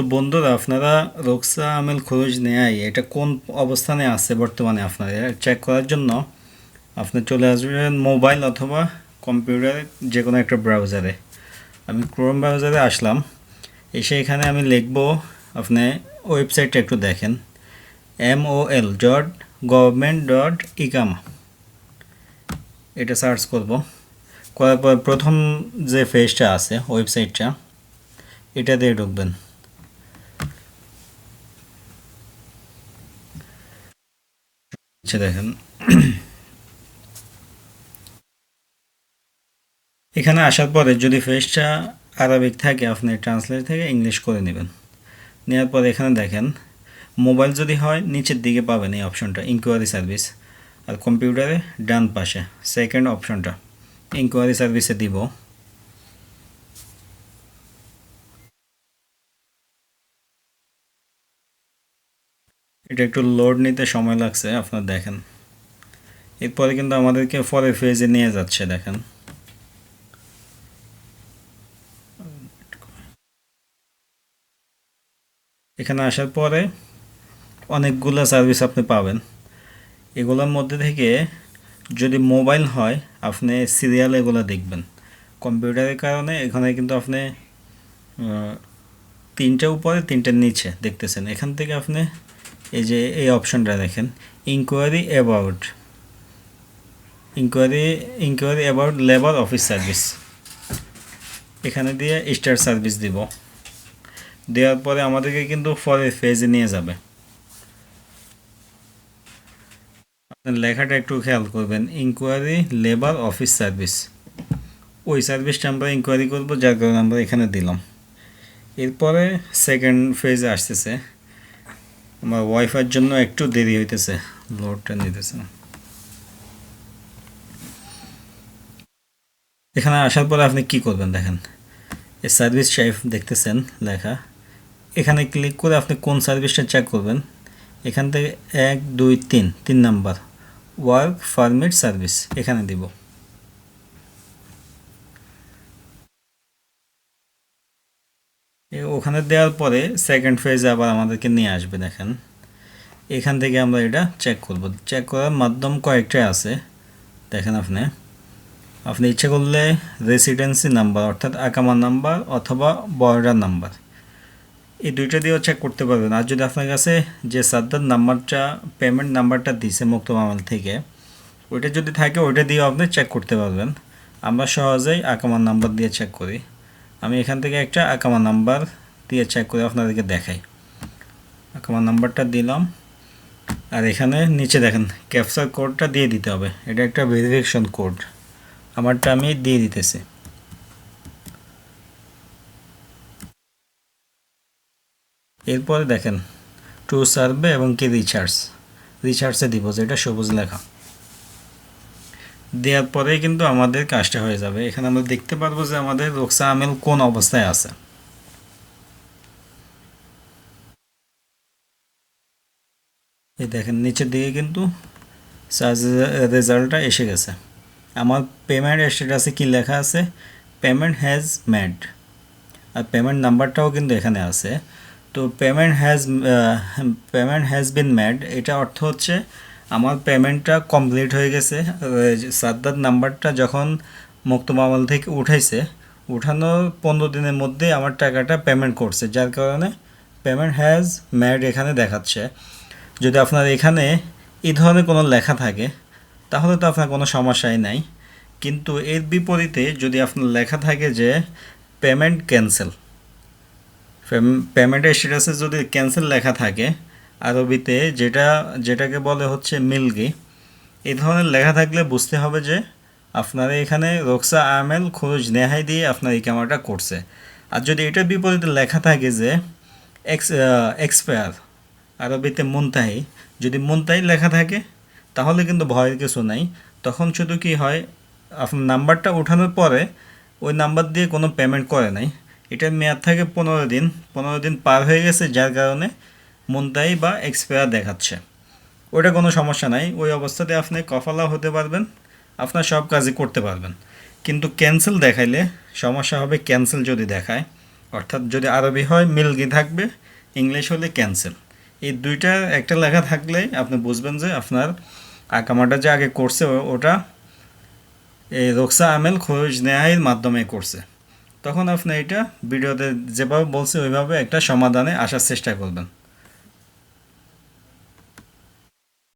তো বন্ধুরা, আপনারা রোকসা আমেল খরচ নেয় এটা কোন অবস্থানে আছে বর্তমানে আপনাদের? চেক করার জন্য আপনি চলে আসবেন মোবাইল অথবা কম্পিউটারে যে কোনো একটা ব্রাউজারে আমি ক্রোম ব্রাউজারে আসলাম, এসে এখানে আমি লিখব, আপনি ওয়েবসাইটটা একটু দেখেন। M O L dot government dot ইকামা এটা সার্চ করব। করার পর প্রথম যে পেজটা আছে ওয়েবসাইটটা এটা দিয়ে ঢুকবেন। আচ্ছা দেখেন। এখানে আসার পরে যদি ফেসটা আরবিক থাকে আপনি ট্রান্সলেট থেকে ইংলিশ করে নেবেন। নেওয়ার পরে এখানে দেখেন, মোবাইল যদি হয়, নিচের দিকে পাবেন এই অপশনটা ইনকোয়ারি সার্ভিস আর কম্পিউটারে ডান পাশে সেকেন্ড অপশনটা ইনকোয়ারি সার্ভিসে দিব। এটা একটু লোড নিতে সময় লাগছে, আপনার দেখেন। এরপরে কিন্তু আমাদেরকে পরের ফেজে নিয়ে যাচ্ছে, দেখেন। এখানে আসার পরে অনেকগুলো সার্ভিস আপনি পাবেন। এগুলোর মধ্যে থেকে যদি মোবাইল হয়, আপনি সিরিয়াল এগুলো দেখবেন। কম্পিউটারের কারণে এখানে কিন্তু আপনি তিনটা উপরে তিনটার নিচে দেখতেছেন। এখান থেকে আপনি এই যে এই অপশনটা দেখেন inquiry about inquiry inquiry about labour office service এখানে দিয়ে স্টার সার্ভিস দিব। দেওয়ার পরে আমাদেরকে কিন্তু পরের ফেজে নিয়ে যাবে। আপনার লেখাটা একটু খেয়াল করবেন ইনকোয়ারি লেবার অফিস সার্ভিস ওই সার্ভিসটা আমরা ইনকোয়ারি করব, যার কারণে আমরা এখানে দিলাম। এরপরে সেকেন্ড ফেজে আসতেছে। আমার ওয়াইফাইয়ের জন্য একটু দেরি হইতেছে লোডটা নিতেছে। না এখানে আসার পরে আপনি কি করবেন দেখেন এই সার্ভিস টাইপ দেখতেছেন লেখা। এখানে ক্লিক করে আপনি কোন সার্ভিসটা চেক করবেন, এখান থেকে এক, দুই, তিন তিন নাম্বার ওয়ার্ক পারমিট সার্ভিস এখানে দিব। ওখানে দেওয়ার পরে সেকেন্ড ফেজে আবার আমাদেরকে নিয়ে আসবে, দেখেন। এখান থেকে আমরা এটা চেক করব। চেক করার মাধ্যম কয়েকটাই আছে। দেখেন আপনি। আপনি ইচ্ছে করলে রেসিডেন্সি নাম্বার অর্থাৎ আকামা নাম্বার অথবা বর্ডার নাম্বার এই দুইটা দিয়েও চেক করতে পারবেন। আর যদি আপনার কাছে যে সাদ্দার নাম্বারটা পেমেন্ট নাম্বারটা দিছে মুক্ত মামাল থেকে, ওইটা যদি থাকে, ওইটা দিয়েও আপনি চেক করতে পারবেন। আমরা সহজেই আকামার নাম্বার দিয়ে চেক করি। আমি এখান থেকে একটা আকামা নাম্বার দিয়ে চেক করে আপনাদেরকে দেখাই। আকামা নাম্বারটা দিলাম। আর এখানে নিচে দেখেন ক্যাপচার কোডটা দিয়ে দিতে হবে। এটা একটা ভেরিফিকেশন কোড আমারটা আমি দিয়ে দিতেছি। এরপরে দেখেন টু সার্ভে এবং কি রিচার্জ রিচার্জে দিব, যেটা সবুজ লেখা। দেওয়ার পরেই কিন্তু আমাদের কাজটা হয়ে যাবে। এখানে আমরা দেখতে পারব যে আমাদের রোকসা আমেল কোন অবস্থায় আছে। এই দেখেন, নিচের দিকে কিন্তু চার্জ রেজাল্টটা এসে গেছে। আমার পেমেন্ট স্ট্যাটাসে কি লেখা আছে? পেমেন্ট হ্যাজ মেড আর পেমেন্ট নাম্বারটাও কিন্তু এখানে আছে। তো payment has payment has been made এটা অর্থ হচ্ছে আমার পেমেন্টটা কমপ্লিট হয়ে গেছে। সাদ্দার নাম্বারটা যখন মুক্ত মামল থেকে উঠাইছে উঠানোর পনেরো দিনের মধ্যে আমার টাকাটা পেমেন্ট করছে, যার কারণে পেমেন্ট হ্যাজ ম্যাড এখানে দেখাচ্ছে। যদি আপনার এখানে এই ধরনের কোনো লেখা থাকে, তাহলে তো আপনার কোনো সমস্যাই নাই। কিন্তু এর বিপরীতে যদি আপনার লেখা থাকে যে পেমেন্ট ক্যান্সেল পেমেন্টের স্ট্যাটাসে যদি ক্যান্সেল লেখা থাকে, আরবিতে যেটা, যেটাকে বলে হচ্ছে মিলগি এই ধরনের লেখা থাকলে বুঝতে হবে যে আপনার এখানে রোকসা আমেল খরচ নেহাই দিয়ে আপনার এই ক্যামেরাটা করছে। আর যদি এটার বিপরীতে লেখা থাকে যে এক্স এক্সপায়ার আরবিতে মুনতাহি। যদি মুনতাহি লেখা থাকে, তাহলে কিন্তু ভয়ের কিছু নাই। তখন শুধু কি হয় আপনার নাম্বারটা ওঠানোর পরে ওই নাম্বার দিয়ে কোনো পেমেন্ট করে নাই। এটার মেয়াদ থাকে পনেরো দিন। পনেরো দিন পার হয়ে গেছে, যার কারণে মুনতাহি বা এক্সপায়ার দেখাচ্ছে। ওটা কোনো সমস্যা নাই। ওই অবস্থাতে আপনি কফালা হতে পারবেন, আপনার সব কাজই করতে পারবেন। কিন্তু ক্যান্সেল দেখাইলে সমস্যা হবে ক্যান্সেল যদি দেখায়। অর্থাৎ যদি আরবি হয় মিলগি থাকবে, ইংলিশ হলে ক্যান্সেল এই দুইটা, একটা লেখা থাকলে আপনি বুঝবেন যে আপনার আকামাটা যে আগে করছে ওটা, এই রোকসা আমেল খোঁজ নেহাইয়ের মাধ্যমে করছে। তখন আপনি এটা ভিডিওতে যেভাবে বলছে, ওইভাবে একটা সমাধানে আসার চেষ্টা করবেন।